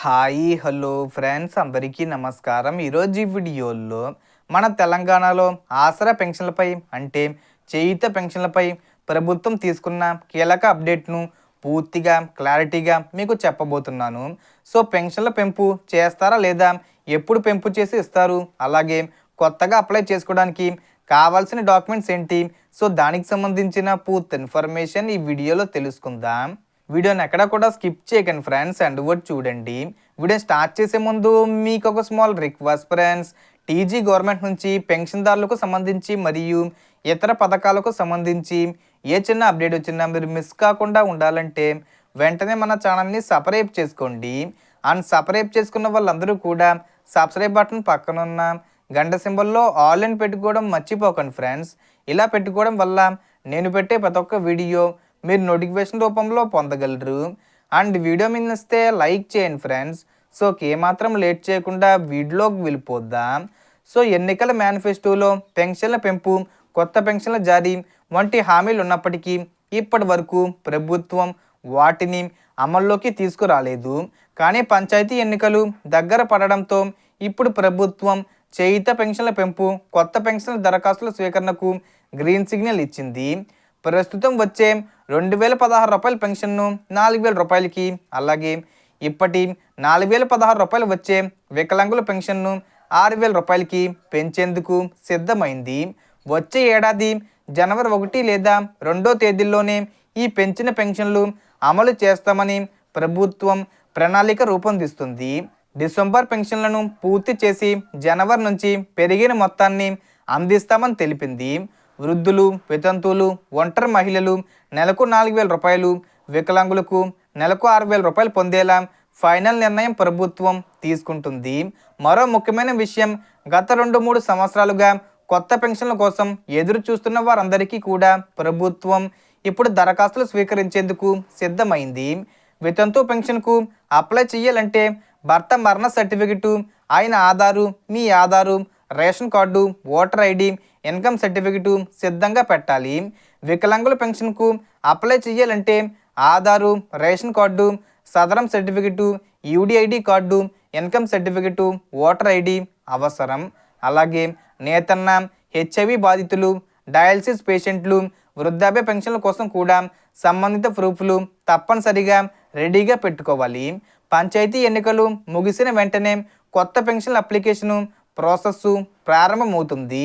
Hi hello friends. అందరికీ నమస్కారం. ఈరోజు ఈ వీడియోలో మన తెలంగాణలో ఆసరా పెన్షన్లపై అంటే చేయిత పెన్షన్లపై ప్రభుత్వం తీసుకున్న కీలక అప్డేట్ను పూర్తిగా క్లారిటీగా మీకు చెప్పబోతున్నాను. సో పెన్షన్ల పెంపు చేస్తారా లేదా ఎప్పుడు పెంపు చేసి ఇస్తారు అలాగే కొత్తగా అప్లై చేసుకోవడానికి కావాల్సిన డాక్యుమెంట్స్ ఏంటి? సో దానికి సంబంధించిన పూర్తి ఇన్ఫర్మేషన్ ఈ వీడియోలో తెలుసుకుందాం. వీడియోని ఎక్కడ కూడా స్కిప్ చేయకండి ఫ్రెండ్స్ అండ్ వర్డ్ చూడండి. వీడియో స్టార్ట్ చేసే ముందు మీకు ఒక small request friends. TG government నుంచి పెన్షన్దారులకు సంబంధించి మరియు ఇతర పథకాలకు సంబంధించి ఏ చిన్న అప్డేట్ వచ్చినా మీరు మిస్ కాకుండా ఉండాలంటే వెంటనే మన ఛానల్ని సపరేట్ చేసుకోండి. అండ్ సపరేట్ చేసుకున్న వాళ్ళందరూ కూడా సబ్స్క్రైబ్ బటన్ పక్కన ఉన్న గంట సింబల్లో ఆల్ పెట్టుకోవడం మర్చిపోకండి ఫ్రెండ్స్. ఇలా పెట్టుకోవడం వల్ల నేను పెట్టే ప్రతి ఒక్క వీడియో మీరు నోటిఫికేషన్ రూపంలో పొందగలరు. అండ్ వీడియో మీద వస్తే లైక్ చేయండి ఫ్రెండ్స్ సో ఏమాత్రం లేట్ చేయకుండా వీడియోకి వెళ్ళిపోద్దాం. సో ఎన్నికల మేనిఫెస్టోలో పెన్షన్ల పెంపు కొత్త పెన్షన్ల జారీ వంటి హామీలు ఉన్నప్పటికీ ఇప్పటి వరకు ప్రభుత్వం వాటిని అమల్లోకి తీసుకురాలేదు. కానీ పంచాయతీ ఎన్నికలు దగ్గర పడడంతో ఇప్పుడు ప్రభుత్వం చేయిత పెన్షన్ల పెంపు కొత్త పెన్షన్ల దరఖాస్తుల స్వీకరణకు గ్రీన్ సిగ్నల్ ఇచ్చింది. ప్రస్తుతం వచ్చే రెండు వేల పదహారు రూపాయల పెన్షన్ను నాలుగు వేల రూపాయలకి అలాగే ఇప్పటి నాలుగు వేల పదహారు రూపాయలు వచ్చే వికలాంగుల పెన్షన్ను ఆరు వేల రూపాయలకి పెంచేందుకు సిద్ధమైంది. వచ్చే ఏడాది జనవరి ఒకటి లేదా రెండో తేదీల్లోనే ఈ పెంచిన పెన్షన్లు అమలు చేస్తామని ప్రభుత్వం ప్రణాళిక రూపొందిస్తుంది. డిసెంబర్ పెన్షన్లను పూర్తి చేసి జనవరి నుంచి పెరిగిన మొత్తాన్ని అందిస్తామని తెలిపింది. వృద్ధులు వితంతువులు ఒంటరి మహిళలు నెలకు నాలుగు వేల రూపాయలు వికలాంగులకు నెలకు ఆరు వేల రూపాయలు పొందేలా ఫైనల్ నిర్ణయం ప్రభుత్వం తీసుకుంటుంది. మరో ముఖ్యమైన విషయం గత రెండు మూడు సంవత్సరాలుగా కొత్త పెన్షన్ల కోసం ఎదురు చూస్తున్న వారందరికీ కూడా ప్రభుత్వం ఇప్పుడు దరఖాస్తులు స్వీకరించేందుకు సిద్ధమైంది. వితంతు పెన్షన్కు అప్లై చేయాలంటే భర్త మరణ సర్టిఫికెటు ఆయన ఆధారు మీ Aadhaar ration card voter ID income certificate సిద్ధంగా పెట్టాలి. వికలాంగుల పెన్షన్కు అప్లై చేయాలంటే ఆధారు రేషన్ కార్డు సదరం certificate UDID card income certificate voter ID అవసరం. అలాగే నేతన్న హెచ్ఐవి బాధితులు డయాలసిస్ పేషెంట్లు వృద్ధాప్య పెన్షన్ల కోసం కూడా సంబంధిత ప్రూఫ్లు తప్పనిసరిగా రెడీగా పెట్టుకోవాలి. పంచాయతీ ఎన్నికలు ముగిసిన వెంటనే కొత్త పెన్షన్ల అప్లికేషను ప్రాసెస్ ప్రారంభమవుతుంది.